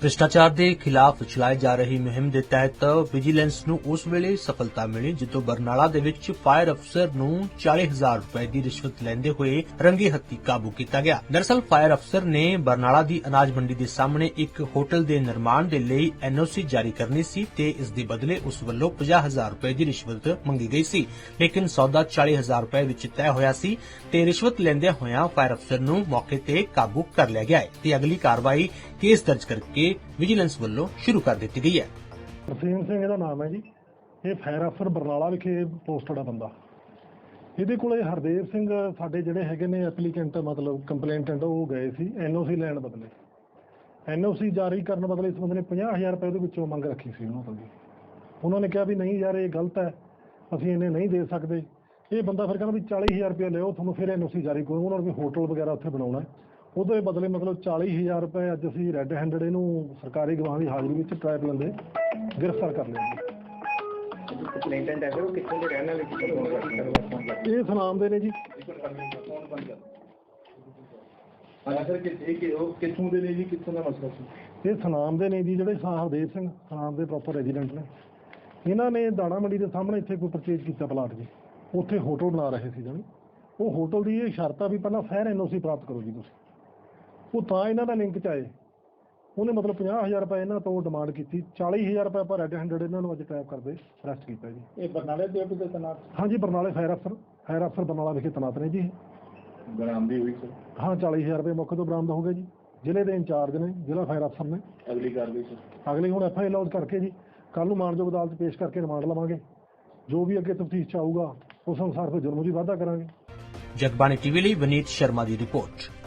ਭ੍ਰਿਸ਼ਟਾਚਾਰ ਦੇ ਖਿਲਾਫ ਚਲਾਈ ਜਾ ਰਹੀ ਮੁਹਿੰਮ ਦੇ ਤਹਿਤ ਵਿਜੀਲੈਂਸ ਨੂੰ ਉਸ ਵੇਲੇ ਸਫਲਤਾ ਮਿਲੀ, ਜਦੋਂ ਬਰਨਾਲਾ ਦੇ ਵਿੱਚ ਫਾਇਰ ਅਫਸਰ ਨੂੰ 40000 ਰੁਪਏ ਦੀ ਰਿਸ਼ਵਤ ਲੈਂਦੇ ਹੋਏ ਰੰਗੇ ਹੱਥੀ ਕਾਬੂ ਕੀਤਾ ਗਿਆ। ਦਰਅਸਲ, ਫਾਇਰ ਅਫਸਰ ਨੇ ਬਰਨਾਲਾ ਦੀ ਅਨਾਜ ਮੰਡੀ ਦੇ ਸਾਹਮਣੇ ਇੱਕ ਹੋਟਲ ਦੇ ਨਿਰਮਾਣ ਦੇ ਲਈ ਐਨਓਸੀ ਜਾਰੀ ਕਰਨੀ ਸੀ ਤੇ ਇਸ ਦੇ ਬਦਲੇ ਉਸ ਵੱਲੋਂ 50000 ਰੁਪਏ ਦੀ ਰਿਸ਼ਵਤ ਮੰਗੀ ਗਈ ਸੀ। ਲੇਕਿਨ ਸੌਦਾ 40000 ਰੁਪਏ ਵਿੱਚ ਤੈਅ ਹੋਇਆ ਸੀ ਤੇ ਰਿਸ਼ਵਤ ਲੈਂਦਿਆਂ ਹੋਇਆਂ ਫਾਇਰ ਅਫਸਰ ਨੂੰ ਮੌਕੇ ਤੇ ਕਾਬੂ ਕਰ ਲਿਆ ਗਿਆ ਹੈ ਤੇ ਅਗਲੀ ਕਾਰਵਾਈ ਕੇਸ ਦਰਜ ਕਰਕੇ ਵਿਜੀਲੈਂਸ ਵੱਲੋਂ ਸ਼ੁਰੂ ਕਰ ਦਿੱਤੀ ਗਈ ਹੈ। ਤਰਸੇਮ ਸਿੰਘ ਇਹਦਾ ਨਾਮ ਹੈ ਜੀ। ਇਹ ਫਾਇਰ ਅਫਸਰ ਬਰਨਾਲਾ ਵਿਖੇ ਪੋਸਟਡ ਆ ਬੰਦਾ। ਇਹਦੇ ਕੋਲੇ ਹਰਦੇਵ ਸਿੰਘ ਸਾਡੇ ਜਿਹੜੇ ਹੈਗੇ ਨੇ ਐਪਲੀਕੈਂਟ, ਮਤਲਬ ਕੰਪਲੇਂਟੈਂਟ, ਉਹ ਗਏ ਸੀ ਐਨਓਸੀ ਲੈਣ ਬਦਲੇ। ਐਨਓਸੀ ਜਾਰੀ ਕਰਨ ਬਦਲੇ ਇਸ ਬੰਦੇ ਨੇ 50000 ਰੁਪਏ ਉਹਦੇ ਵਿੱਚੋਂ ਮੰਗ ਰੱਖੀ ਸੀ ਉਹਨਾਂ ਤੋਂ ਉਹਨਾਂ ਨੇ ਕਿਹਾ ਵੀ ਨਹੀਂ ਯਾਰ, ਇਹ ਗਲਤ ਹੈ, ਅਸੀਂ ਇਹਨੇ ਨਹੀਂ ਦੇ ਸਕਦੇ। ਇਹ ਬੰਦਾ ਫਿਰ ਕਹਿੰਦਾ ਵੀ 40000 ਰੁਪਏ ਲਿਓ, ਤੁਹਾਨੂੰ ਫਿਰ ਐਨਓਸੀ ਜਾਰੀ ਕਰੋ ਉਹਨਾਂ ਨੂੰ ਵੀ ਹੋਟਲ ਵਗੈਰਾ ਉੱਥੇ ਬਣਾਉਣਾ ਉਹਦੇ ਬਦਲੇ ਮਤਲਬ 40000 ਰੁਪਏ ਅੱਜ ਅਸੀਂ ਰੈੱਡ ਹੈਂਡਡ ਇਹਨੂੰ ਸਰਕਾਰੀ ਗਵਾਹ ਦੀ ਹਾਜ਼ਰੀ ਵਿੱਚ ਟ੍ਰਾਇਲ ਲੈਂਦੇ ਗ੍ਰਿਫਤਾਰ ਕਰ ਲਿਆ ਜੀ। ਕੰਪਲੇਂਟੈਂਟ ਹੈ ਉਹ ਕਿੱਥੋਂ ਦੇ ਰਹਿਣ ਵਾਲੇ ਕਿੱਥੋਂ ਦੇ ਰਹਿਣ ਵਾਲੇ। ਇਹ ਸੁਨਾਮ ਦੇ ਨੇ ਜੀ। ਹਾਂ ਸਰ ਕਿ ਇਹ ਕਿ ਉਹ ਕਿੱਥੋਂ ਦੇ ਨੇ ਜੀ ਕਿੱਥੋਂ ਦਾ ਮਸਲਾ ਸੀ? ਇਹ ਸੁਨਾਮ ਦੇ ਨੇ ਜੀ ਜਿਹੜੇ ਸਾਹਿਬਦੇਵ ਸਿੰਘ ਸੁਨਾਮ ਦੇ ਪ੍ਰੋਪਰ ਰੈਜ਼ੀਡੈਂਟ ਨੇ। ਇਹਨਾਂ ਨੇ ਦਾਣਾ ਮੰਡੀ ਦੇ ਸਾਹਮਣੇ ਇੱਥੇ ਕੋਈ ਪਰਚੇਜ ਕੀਤਾ ਪਲਾਟ ਜੀ। ਉੱਥੇ ਹੋਟਲ ਬਣਾ ਰਹੇ ਸੀ ਜਾਣੀ। ਉਹ ਹੋਟਲ ਦੀ ਇਹ ਸ਼ਰਤ ਆ ਵੀ ਪਹਿਲਾਂ ਫੈਰ ਐਨਓਸੀ ਪ੍ਰਾਪਤ ਕਰੋ ਜੀ ਤੁਸੀਂ। ਉਹ ਤਾਂ ਇਹਨਾਂ ਦਾ ਲਿੰਕ ਚ ਆਏ। ਉਹਨੇ ਮਤਲਬ 50000 ਰੁਪਏ ਇਹਨਾਂ ਤੋਂ ਡਿਮਾਂਡ ਕੀਤੀ। 40000 ਰੁਪਏ ਪਰ ਰੈੱਡ ਹੈਂਡਡ ਇਹਨਾਂ ਨੂੰ ਅੱਜ ਟ੍ਰੈਪ ਕਰਦੇ ਅਰੈਸਟ ਕੀਤਾ ਜੀ। ਇਹ ਬਰਨਾਲੇ ਦੇ ਉੱਤੇ ਤਨਾਤ ਹਾਂਜੀ ਬਰਨਾਲੇ ਫਾਇਰ ਅਫਸਰ ਫਾਇਰ ਅਫਸਰ ਬਰਨਾਲਾ ਵਿਖੇ ਤੈਨਾਤ ਨੇ ਜੀ। ਬਰਾਮਦੀ ਹੋਈ ਸਰ ਹਾਂ 40000 ਰੁਪਏ ਮੌਕੇ ਤੋਂ ਬਰਾਮਦ ਹੋ ਗਏ ਜੀ। ਜ਼ਿਲ੍ਹੇ ਦੇ ਇੰਚਾਰਜ ਨੇ ਜ਼ਿਲ੍ਹਾ ਫਾਇਰ ਅਫਸਰ ਨੇ। ਅਗਲੀ ਕਾਰਵਾਈ ਸਰ ਅਗਲੀ ਹੁਣ ਐਫ ਆਈ ਲੌਜ ਕਰਕੇ ਜੀ। ਕੱਲ ਨੂੰ ਮਾਨਯੋਗ ਅਦਾਲਤ ਪੇਸ਼ ਕਰਕੇ ਰਿਮਾਂਡ ਲਵਾਂਗੇ। ਜੋ ਵੀ ਅੱਗੇ ਤਫਤੀਸ਼ ਚ ਆਊਗਾ ਉਸ ਅਨੁਸਾਰ ਫਿਰ ਜੁਰਮ ਦੀ ਵਾਧਾ ਕਰਾਂਗੇ। ਜਗਬਾਣੀ ਟੀਵੀ ਲਈ ਵਨੀਤ ਸ਼ਰਮਾ ਦੀ ਰਿਪੋਰਟ।